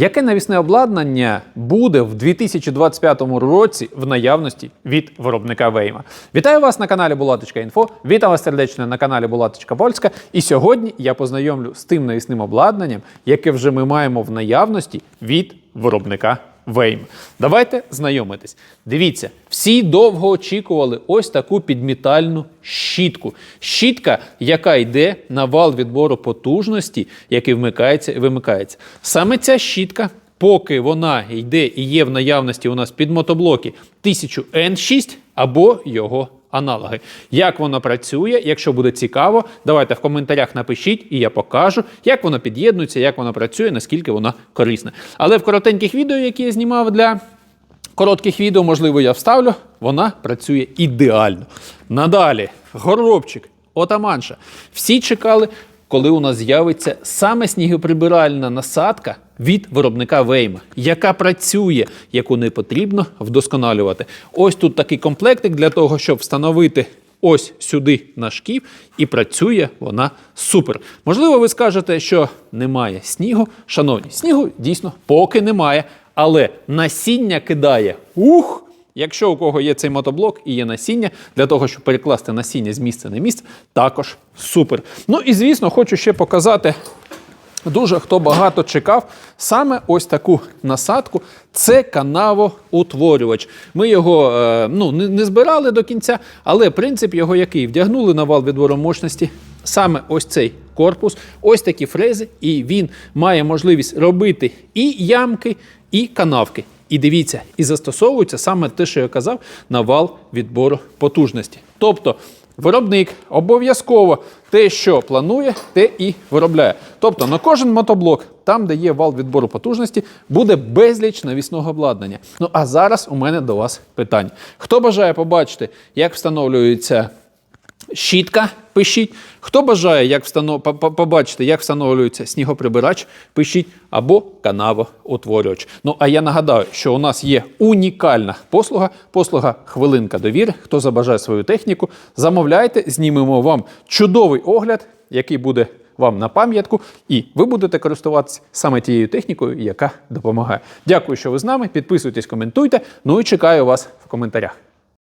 Яке навісне обладнання буде в 2025 році в наявності від виробника Вейма? Вітаю вас на каналі Булатичка.інфо. Вітаю вас сердечно на каналі Булаточка Польська. І сьогодні я познайомлю з тим навісним обладнанням, яке вже ми маємо в наявності від виробника Вейм. Давайте знайомитись. Дивіться, всі довго очікували ось таку підмітальну щітку. Щітка, яка йде на вал відбору потужності, який вмикається і вимикається. Саме ця щітка, поки вона йде і є в наявності у нас під мотоблоки 1000N6 або його аналоги. Як воно працює, якщо буде цікаво, давайте в коментарях напишіть, і я покажу, як воно під'єднується, як воно працює, наскільки вона корисна. Але в коротеньких відео, які я знімав для коротких відео, можливо, я вставлю, вона працює ідеально. Надалі, горобчик, отаманша. Всі чекали, коли у нас з'явиться саме снігоприбиральна насадка від виробника Вейма, яка працює, яку не потрібно вдосконалювати. Ось тут такий комплектик для того, щоб встановити. Ось сюди на шків, і працює вона супер. Можливо, ви скажете, що немає снігу. Шановні, снігу дійсно поки немає, але насіння кидає. Ух! Якщо у кого є цей мотоблок і є насіння, для того, щоб перекласти насіння з місця на місце, також супер. Ну і звісно, хочу ще показати. Дуже хто багато чекав саме ось таку насадку. Це канавоутворювач. Ми його е, ну, не, збирали до кінця, але принцип його який? Вдягнули на вал відбору мощності саме ось цей корпус, ось такі фрези, і він має можливість робити і ямки, і канавки. І дивіться, і застосовується саме те, що я казав, на вал відбору потужності. Тобто виробник обов'язково те, що планує, те і виробляє. Тобто на кожен мотоблок, там, де є вал відбору потужності, буде безліч навісного обладнання. Ну а зараз у мене до вас питання. Хто бажає побачити, як встановлюється щітка, пишіть. Хто бажає як встанов... по- по- побачити, як встановлюється снігоприбирач, пишіть або канавоутворювач. Ну а я нагадаю, що у нас є унікальна послуга, послуга хвилинка довіри. Хто забажає свою техніку, замовляйте, знімемо вам чудовий огляд, який буде вам на пам'ятку, і ви будете користуватися саме тією технікою, яка допомагає. Дякую, що ви з нами. Підписуйтесь, коментуйте. Ну і чекаю вас в коментарях.